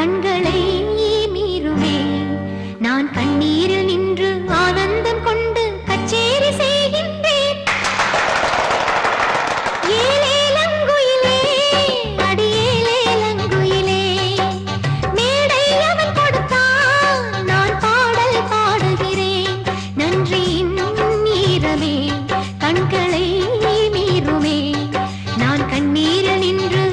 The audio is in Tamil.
கண்களை மீறுவே நான் கண்ணீரில் நின்று ஆனந்தம் கொண்டு கச்சேரி செய்கின்றேன். ஏலேலங்குயிலே அடியேலேலங்குயிலே மேடை அவன் கொடுத்தால் நான் பாடல் பாடுகிறேன். நன்றியின் கண்களை மீறுமே. நான் கண்ணீரில் நின்று